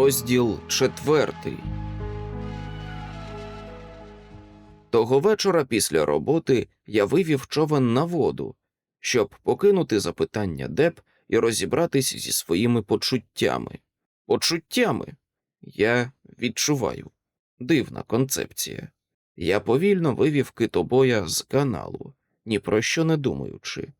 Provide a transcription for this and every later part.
Розділ четвертий. Того вечора після роботи я вивів човен на воду, щоб покинути запитання Деп і розібратись зі своїми почуттями. Почуттями я відчуваю. Дивна концепція. Я повільно вивів китобоя з каналу, ні про що не думаючи,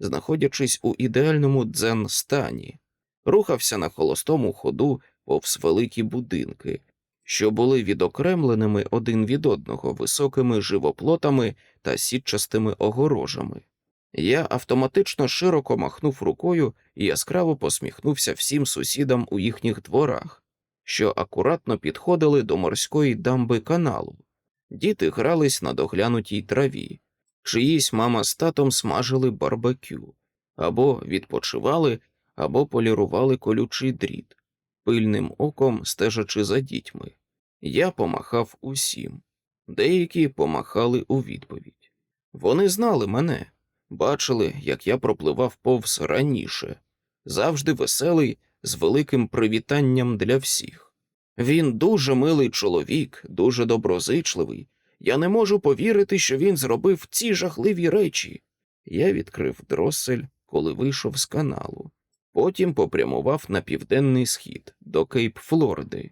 знаходячись у ідеальному дзен стані, рухався на холостому ходу повз великі будинки, що були відокремленими один від одного високими живоплотами та сітчастими огорожами. Я автоматично широко махнув рукою і яскраво посміхнувся всім сусідам у їхніх дворах, що акуратно підходили до морської дамби каналу. Діти грались на доглянутій траві, чиїсь мама з татом смажили барбекю, або відпочивали, або полірували колючий дріт, пильним оком стежачи за дітьми. Я помахав усім, деякі помахали у відповідь. Вони знали мене, бачили, як я пропливав повз раніше, завжди веселий, з великим привітанням для всіх. Він дуже милий чоловік, дуже доброзичливий. Я не можу повірити, що він зробив ці жахливі речі. Я відкрив дросель, коли вийшов з каналу. Потім попрямував на південний схід до Кейп Флориди.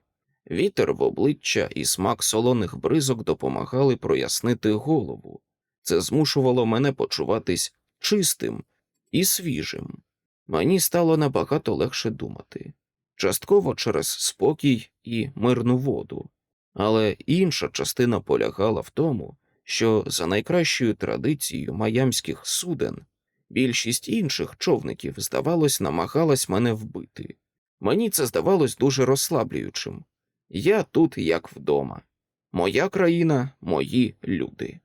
Вітер в обличчя і смак солоних бризок допомагали прояснити голову. Це змушувало мене почуватись чистим і свіжим. Мені стало набагато легше думати, частково через спокій і мирну воду. Але інша частина полягала в тому, що за найкращою традицією майамських суден більшість інших човників, здавалось, намагалась мене вбити. Мені це здавалось дуже розслаблюючим. Я тут як вдома. Моя країна, мої люди.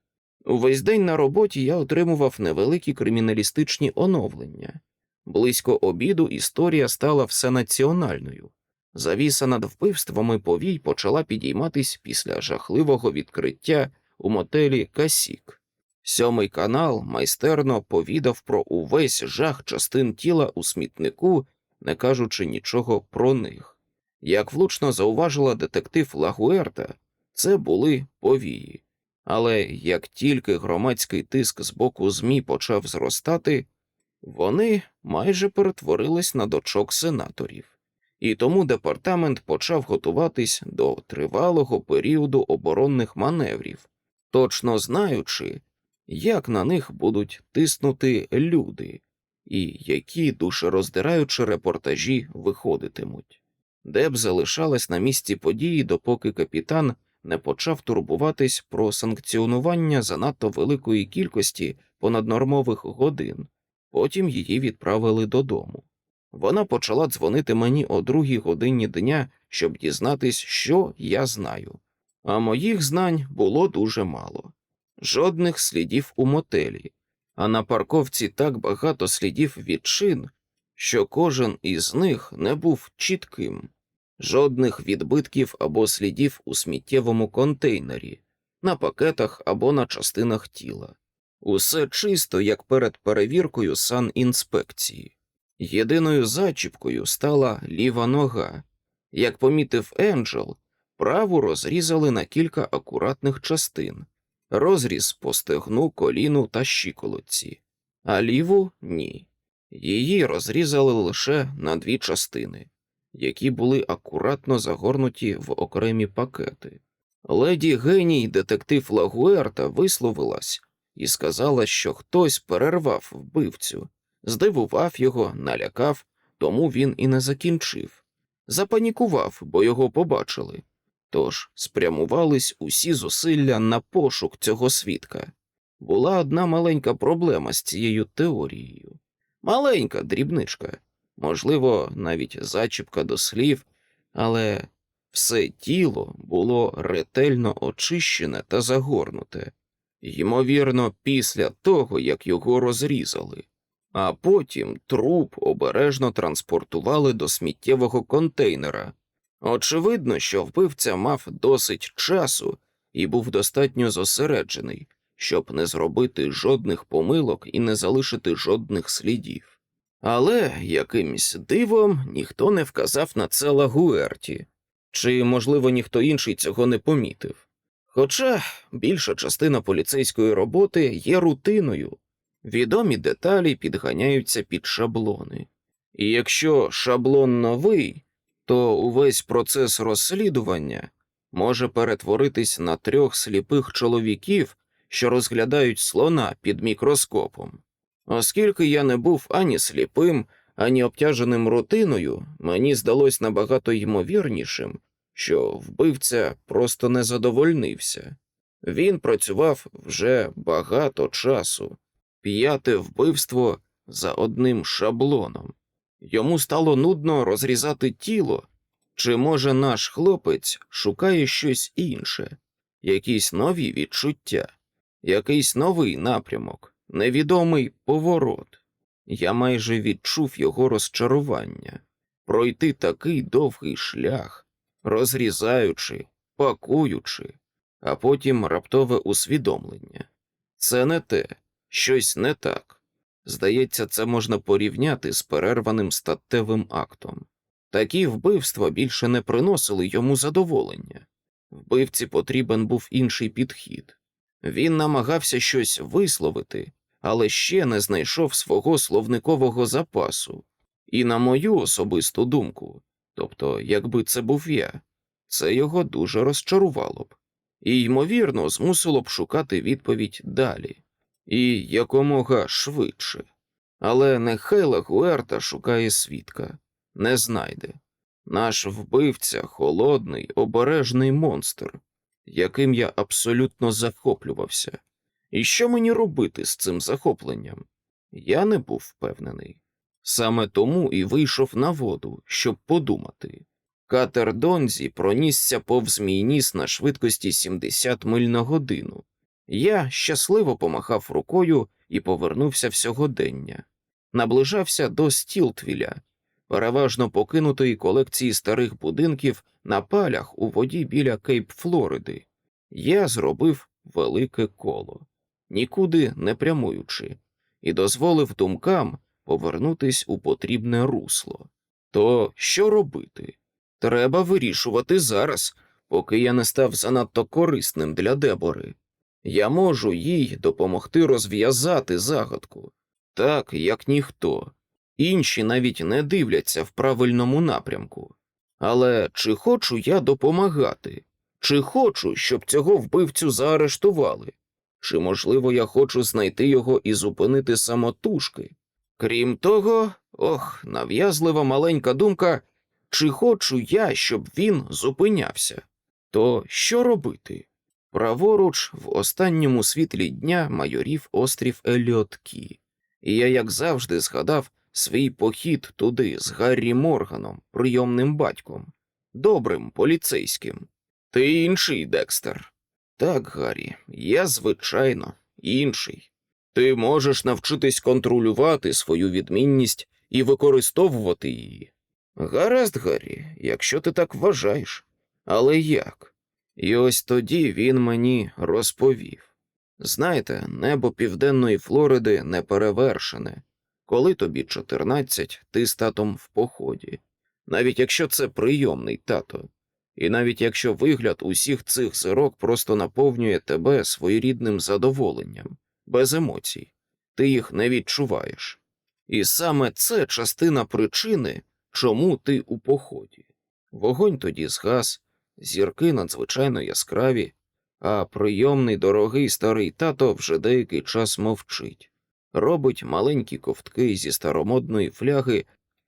Увесь день на роботі я отримував невеликі криміналістичні оновлення. Близько обіду історія стала всенаціональною. Завіса над вбивствами повій почала підійматись після жахливого відкриття у мотелі Касік. Сьомий канал майстерно повідав про увесь жах частин тіла у смітнику, не кажучи нічого про них. Як влучно зауважила детектив Лагуерта, це були повії. Але як тільки громадський тиск з боку ЗМІ почав зростати, вони майже перетворились на дочок сенаторів, і тому департамент почав готуватись до тривалого періоду оборонних маневрів, точно знаючи, як на них будуть тиснути люди, і які душероздираючі репортажі виходитимуть. Деб залишалась на місці події, допоки капітан не почав турбуватись про санкціонування занадто великої кількості понаднормових годин. Потім її відправили додому. Вона почала дзвонити мені о другій годині дня, щоб дізнатись, що я знаю. А моїх знань було дуже мало. Жодних слідів у мотелі, а на парковці так багато слідів відчин, що кожен із них не був чітким, жодних відбитків або слідів у сміттєвому контейнері, на пакетах або на частинах тіла. Усе чисто, як перед перевіркою санінспекції. Єдиною зачіпкою стала ліва нога. Як помітив Енджел, праву розрізали на кілька акуратних частин, розріз по стегну, коліну та щиколотці, а ліву ні. Її розрізали лише на дві частини, які були акуратно загорнуті в окремі пакети. Леді геній детектив Лагуерта висловилась і сказала, що хтось перервав вбивцю, здивував його, налякав, тому він і не закінчив. Запанікував, бо його побачили. Тож спрямувались усі зусилля на пошук цього свідка. Була одна маленька проблема з цією теорією. Маленька дрібничка, можливо, навіть зачіпка до слів, але все тіло було ретельно очищене та загорнуте, ймовірно, після того, як його розрізали, а потім труп обережно транспортували до сміттєвого контейнера. Очевидно, що вбивця мав досить часу і був достатньо зосереджений, щоб не зробити жодних помилок і не залишити жодних слідів. Але якимсь дивом ніхто не вказав на це Лагуерті, Чи, можливо, ніхто інший цього не помітив? Хоча більша частина поліцейської роботи є рутиною, відомі деталі підганяються під шаблони. І якщо шаблон новий, то увесь процес розслідування може перетворитись на трьох сліпих чоловіків, що розглядають слона під мікроскопом. Оскільки я не був ані сліпим, ані обтяженим рутиною, мені здалось набагато ймовірнішим, що вбивця просто не задовольнився. Він працював вже багато часу, п'яте вбивство за одним шаблоном. Йому стало нудно розрізати тіло, чи може наш хлопець шукає щось інше, якісь нові відчуття, якийсь новий напрямок, невідомий поворот. Я майже відчув його розчарування пройти такий довгий шлях, розрізаючи, пакуючи, а потім раптове усвідомлення. Це не те, щось не так. Здається, це можна порівняти з перерваним статевим актом. Такі вбивства більше не приносили йому задоволення. Вбивці потрібен був інший підхід. Він намагався щось висловити, але ще не знайшов свого словникового запасу. І на мою особисту думку, тобто, якби це був я, це його дуже розчарувало б, і, ймовірно, змусило б шукати відповідь далі, і якомога швидше. Але нехай Лагуерта шукає свідка, не знайде. Наш вбивця холодний, обережний монстр, яким я абсолютно захоплювався. І що мені робити з цим захопленням? Я не був впевнений. Саме тому і вийшов на воду, щоб подумати. Катер Донзі пронісся повз мій ніс на швидкості 70 миль на годину. Я щасливо помахав рукою і повернувся в сьогодення. Наближався до Стілтвіля, переважно покинутої колекції старих будинків на палях у воді біля Кейп Флориди. Я зробив велике коло, нікуди не прямуючи, і дозволив думкам повернутись у потрібне русло. То що робити? Треба вирішувати зараз, поки я не став занадто корисним для Дебори. Я можу їй допомогти розв'язати загадку, так як ніхто. Інші навіть не дивляться в правильному напрямку. Але чи хочу я допомагати? Чи хочу, щоб цього вбивцю заарештували? Чи, можливо, я хочу знайти його і зупинити самотужки? Крім того, ох, нав'язлива маленька думка, чи хочу я, щоб він зупинявся? То що робити? Праворуч в останньому світлі дня майорів острів Еліоткі, і я, як завжди, згадав свій похід туди з Гаррі Морганом, прийомним батьком, добрим поліцейським. Ти інший, Декстер. Так, Гаррі, я, звичайно, інший. Ти можеш навчитись контролювати свою відмінність і використовувати її. Гаразд, Гаррі, якщо ти так вважаєш. Але як? І ось тоді він мені розповів. Знаєте, небо південної Флориди не перевершене. Коли тобі 14, ти з татом в поході, навіть якщо це прийомний тато, і навіть якщо вигляд усіх цих зірок просто наповнює тебе своєрідним задоволенням, без емоцій, ти їх не відчуваєш. І саме це частина причини, чому ти у поході. Вогонь тоді згас, зірки надзвичайно яскраві, а прийомний дорогий старий тато вже деякий час мовчить, робить маленькі ковтки зі старомодної фляги,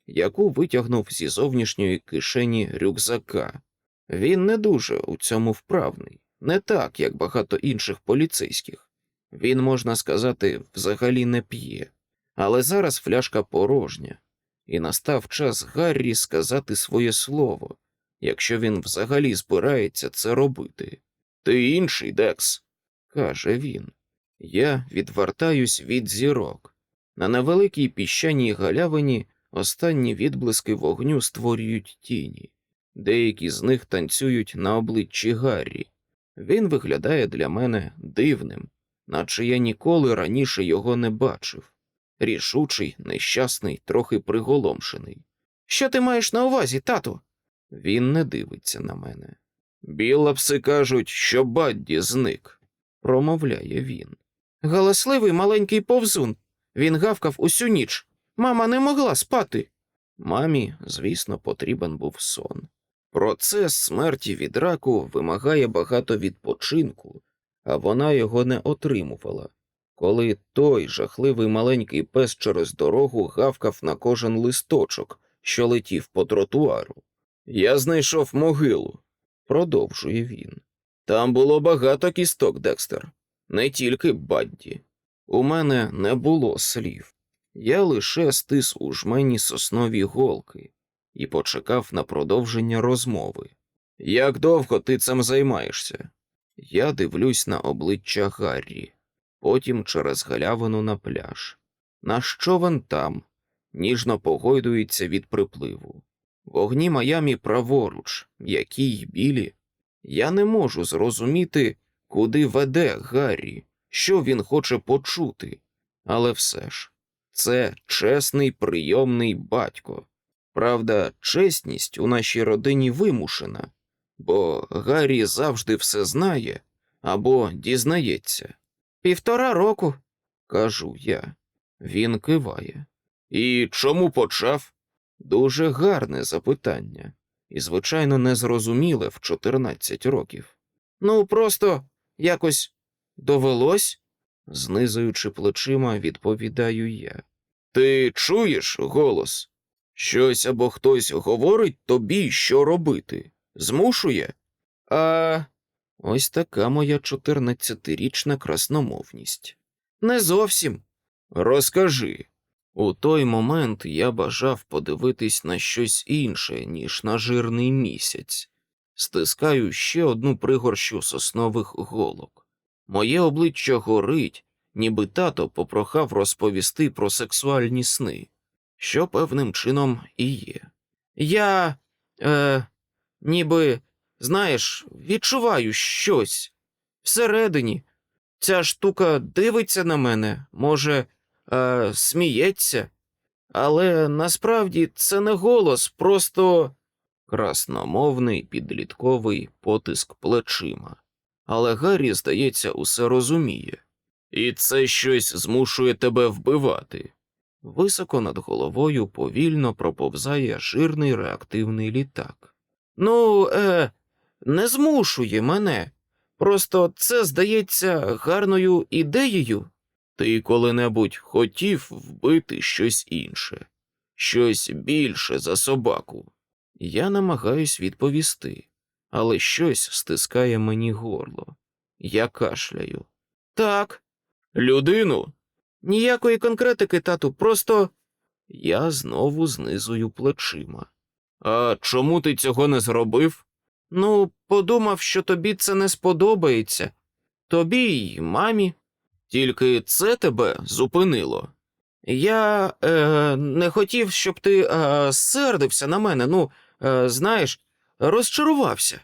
яку витягнув зі зовнішньої кишені рюкзака. Він не дуже у цьому вправний, не так, як багато інших поліцейських. Він, можна сказати, взагалі не п'є. Але зараз фляжка порожня, і настав час Гаррі сказати своє слово, якщо він взагалі збирається це робити. Ти інший, Декс, каже він. Я відвертаюсь від зірок. На невеликій піщаній галявині останні відблиски вогню створюють тіні. Деякі з них танцюють на обличчі Гаррі. Він виглядає для мене дивним, наче я ніколи раніше його не бачив. Рішучий, нещасний, трохи приголомшений. Що ти маєш на увазі, тату? Він не дивиться на мене. Білапси кажуть, що Бадді зник, промовляє він. Галасливий маленький повзун. Він гавкав усю ніч. Мама не могла спати. Мамі, звісно, потрібен був сон. Процес смерті від раку вимагає багато відпочинку, а вона його не отримувала. Коли той жахливий маленький пес через дорогу гавкав на кожен листочок, що летів по тротуару. Я знайшов могилу, продовжує він. Там було багато кісток, Декстер, не тільки Бадді. У мене не було слів. Я лише стис у жмені соснові голки і почекав на продовження розмови. Як довго ти цим займаєшся? Я дивлюсь на обличчя Гаррі, потім через галявину на пляж. Наш човен там ніжно погойдується від припливу. Вогні Майамі праворуч, які й білі. Я не можу зрозуміти, куди веде Гаррі, що він хоче почути, але все ж це чесний прийомний батько. Правда, чесність у нашій родині вимушена, бо Гаррі завжди все знає або дізнається. Півтора року, кажу я. Він киває. І чому почав? Дуже гарне запитання, і, звичайно, незрозуміле в 14 років. Ну, просто якось довелось, знизуючи плечима, відповідаю я. Ти чуєш голос? Щось або хтось говорить тобі, що робити, змушує? А ось така моя 14-річна красномовність. Не зовсім. Розкажи. У той момент я бажав подивитись на щось інше, ніж на жирний місяць. Стискаю ще одну пригорщу соснових голок. Моє обличчя горить, ніби тато попрохав розповісти про сексуальні сни, що певним чином і є. Я, е, ніби, знаєш, відчуваю щось всередині. Ця штука дивиться на мене, може, е, сміється, але насправді це не голос, просто красномовний підлітковий потиск плечима. Але Гаррі, здається, усе розуміє. І це щось змушує тебе вбивати. Високо над головою повільно проповзає жирний реактивний літак. Ну, е, не змушує мене. Просто це здається гарною ідеєю. Ти коли-небудь хотів вбити щось інше, щось більше за собаку. Я намагаюсь відповісти, але щось стискає мені горло. Я кашляю. Так, людину. Ніякої конкретики, тату, просто я знову знизую плечима. А чому ти цього не зробив? Ну, подумав, що тобі це не сподобається. Тобі й мамі. Тільки це тебе зупинило. Я е, не хотів, щоб ти е, сердився на мене, ну, е, знаєш, розчарувався.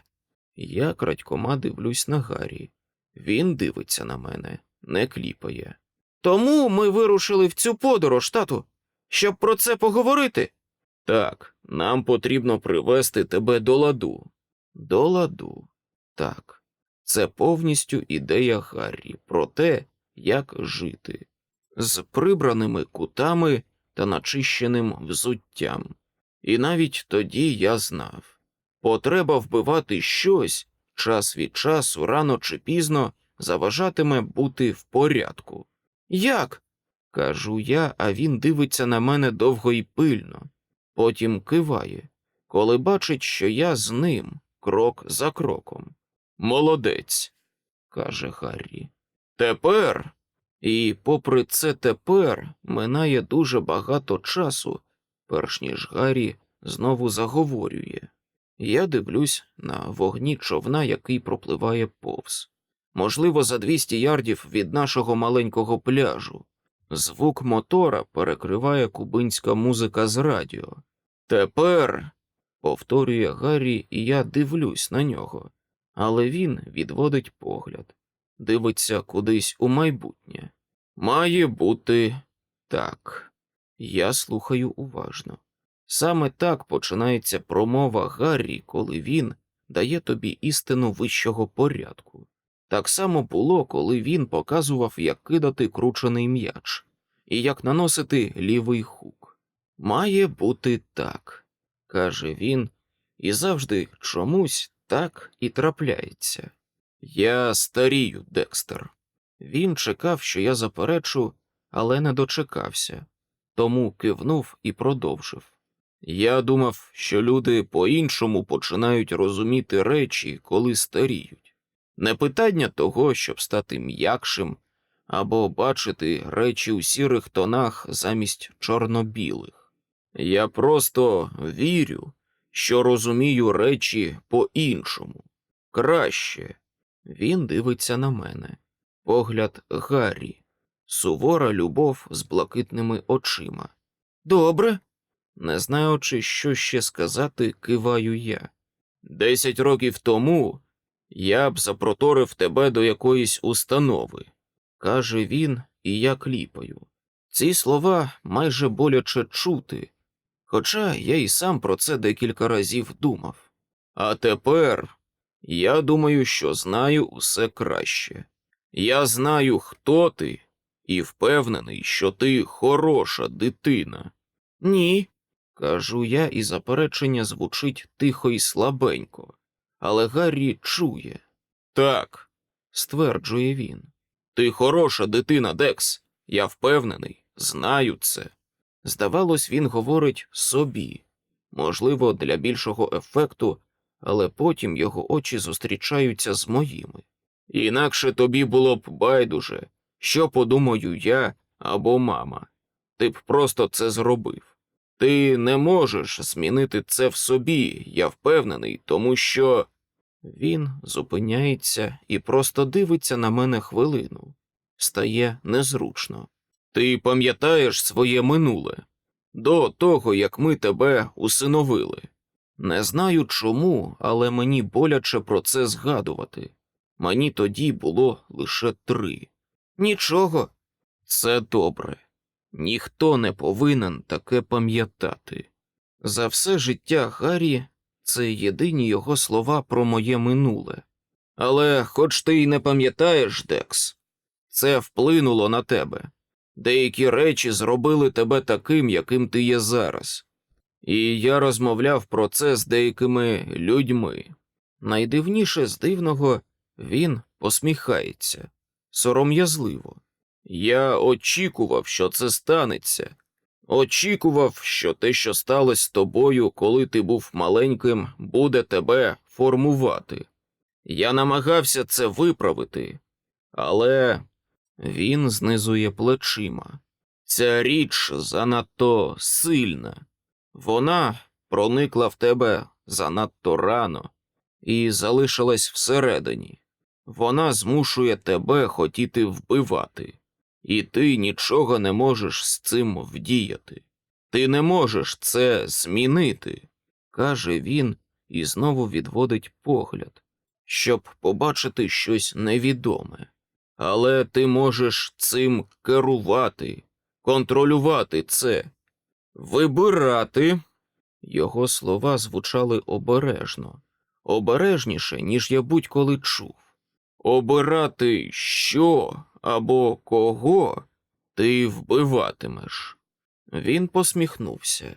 Я крадькома дивлюсь на Гаррі. Він дивиться на мене, не кліпає. Тому ми вирушили в цю подорож, тату, щоб про це поговорити. Так, нам потрібно привести тебе до ладу. До ладу. Так, це повністю ідея Гаррі про те, як жити, з прибраними кутами та начищеним взуттям. І навіть тоді я знав потреба вбивати щось час від часу, рано чи пізно, заважатиме бути в порядку. Як? кажу я, а він дивиться на мене довго і пильно, потім киває, коли бачить, що я з ним крок за кроком. Молодець, каже Гаррі. Тепер. І, попри це тепер, минає дуже багато часу, перш ніж Гаррі знову заговорює. Я дивлюсь на вогні човна, який пропливає повз. Можливо, за 200 ярдів від нашого маленького пляжу. Звук мотора перекриває кубинська музика з радіо. Тепер, повторює Гаррі, і я дивлюсь на нього, але він відводить погляд, дивиться кудись у майбутнє. Має бути так. Я слухаю уважно. Саме так починається промова Гаррі, коли він дає тобі істину вищого порядку. Так само було, коли він показував, як кидати кручений м'яч і як наносити лівий хук. Має бути так, каже він, і завжди чомусь так і трапляється. Я старію, Декстер. Він чекав, що я заперечу, але не дочекався, тому кивнув і продовжив. Я думав, що люди по-іншому починають розуміти речі, коли старіють. Не питання того, щоб стати м'якшим або бачити речі у сірих тонах замість чорно-білих. Я просто вірю, що розумію речі по-іншому. Краще. Він дивиться на мене. Погляд Гаррі, сувора любов з блакитними очима. Добре. Не знаючи, що ще сказати, киваю я. Десять років тому я б запроторив тебе до якоїсь установи, каже він, і я кліпаю. Ці слова майже боляче чути, хоча я і сам про це декілька разів думав. А тепер я думаю, що знаю усе краще. Я знаю, хто ти, і впевнений, що ти хороша дитина. Ні, кажу я, і заперечення звучить тихо і слабенько, але Гаррі чує. Так, стверджує він. Ти хороша дитина, Декс. Я впевнений, знаю це. Здавалось, він говорить собі, можливо, для більшого ефекту, але потім його очі зустрічаються з моїми. Інакше тобі було б байдуже, що подумаю я або мама. Ти б просто це зробив. Ти не можеш змінити це в собі, я впевнений, тому що. Він зупиняється і просто дивиться на мене хвилину. Стає незручно. Ти пам'ятаєш своє минуле до того, як ми тебе усиновили. Не знаю чому, але мені боляче про це згадувати. Мені тоді було лише три. Нічого. Це добре. Ніхто не повинен таке пам'ятати. За все життя Гаррі це єдині його слова про моє минуле. Але, хоч ти й не пам'ятаєш, Декс, це вплинуло на тебе. Деякі речі зробили тебе таким, яким ти є зараз. І я розмовляв про це з деякими людьми. Найдивніше з дивного він посміхається сором'язливо. Я очікував, що це станеться. Очікував, що те, що сталося з тобою, коли ти був маленьким, буде тебе формувати. Я намагався це виправити, але він знизує плечима. Ця річ занадто сильна. Вона проникла в тебе занадто рано і залишилась всередині. Вона змушує тебе хотіти вбивати, і ти нічого не можеш з цим вдіяти. Ти не можеш це змінити, каже він і знову відводить погляд, щоб побачити щось невідоме. Але ти можеш цим керувати, контролювати це, вибирати. Його слова звучали обережно, обережніше, ніж я будь-коли чув. Обирати що або кого ти вбиватимеш. Він посміхнувся,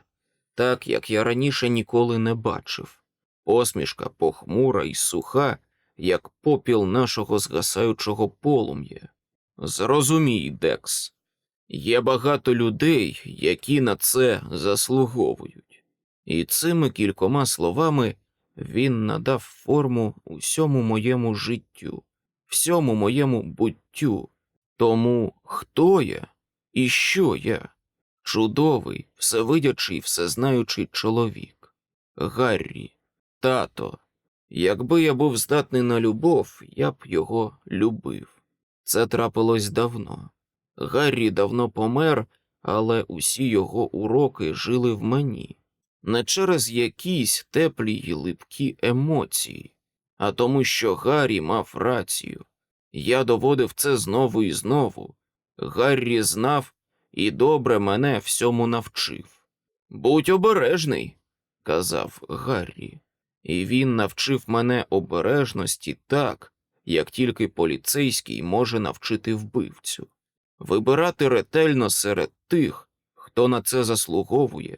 так як я раніше ніколи не бачив. Посмішка похмура і суха, як попіл нашого згасаючого полум'я. Зрозумій, Декс, є багато людей, які на це заслуговують, і цими кількома словами він надав форму усьому моєму життю, всьому моєму буттю, тому хто я і що я? Чудовий, всевидячий, всезнаючий чоловік, Гаррі, тато. Якби я був здатний на любов, я б його любив. Це трапилось давно. Гаррі давно помер, але усі його уроки жили в мені, не через якісь теплі й липкі емоції, а тому, що Гаррі мав рацію. Я доводив це знову і знову. Гаррі знав і добре мене всьому навчив. Будь обережний, казав Гаррі, і він навчив мене обережності так, як тільки поліцейський може навчити вбивцю. Вибирати ретельно серед тих, хто на це заслуговує,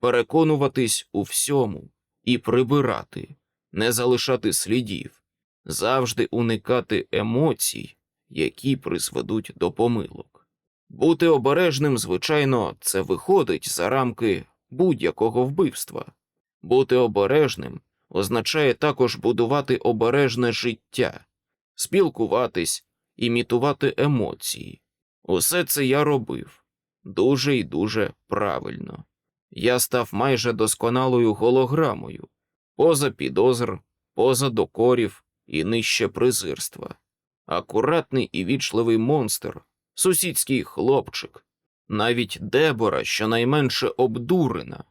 переконуватись у всьому і прибирати, не залишати слідів, завжди уникати емоцій, які призведуть до помилок. Бути обережним, звичайно, це виходить за рамки будь-якого вбивства. Бути обережним означає також будувати обережне життя, спілкуватись, імітувати емоції. Усе це я робив дуже і дуже правильно. Я став майже досконалою голограмою, поза підозр, поза докорів і нижче презирства. Акуратний і вічливий монстр, сусідський хлопчик, навіть Дебора щонайменше обдурена.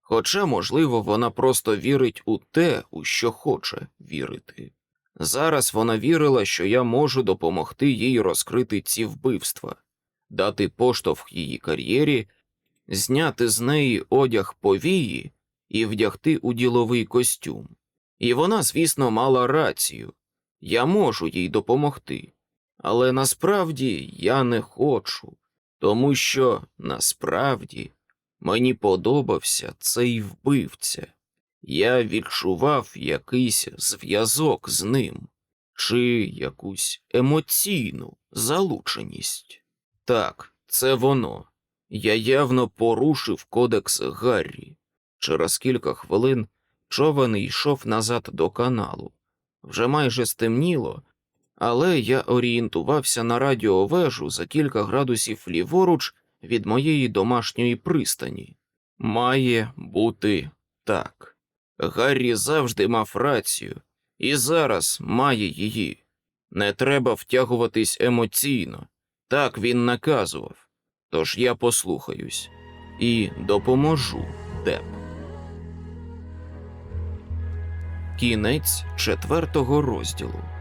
Хоча, можливо, вона просто вірить у те, у що хоче вірити. Зараз вона вірила, що я можу допомогти їй розкрити ці вбивства, дати поштовх її кар'єрі, зняти з неї одяг повії і вдягти у діловий костюм. І вона, звісно, мала рацію я можу їй допомогти. Але насправді я не хочу, тому що насправді мені подобався цей вбивця. Я відчував якийсь зв'язок з ним чи якусь емоційну залученість. Так, це воно. Я явно порушив кодекс Гаррі. Через кілька хвилин човен йшов назад до каналу. Вже майже стемніло, але я орієнтувався на радіовежу за кілька градусів ліворуч від моєї домашньої пристані. Має бути так. Гаррі завжди мав рацію, і зараз має її. Не треба втягуватись емоційно. Так він наказував. Тож я послухаюсь і допоможу Деп. Кінець четвертого розділу.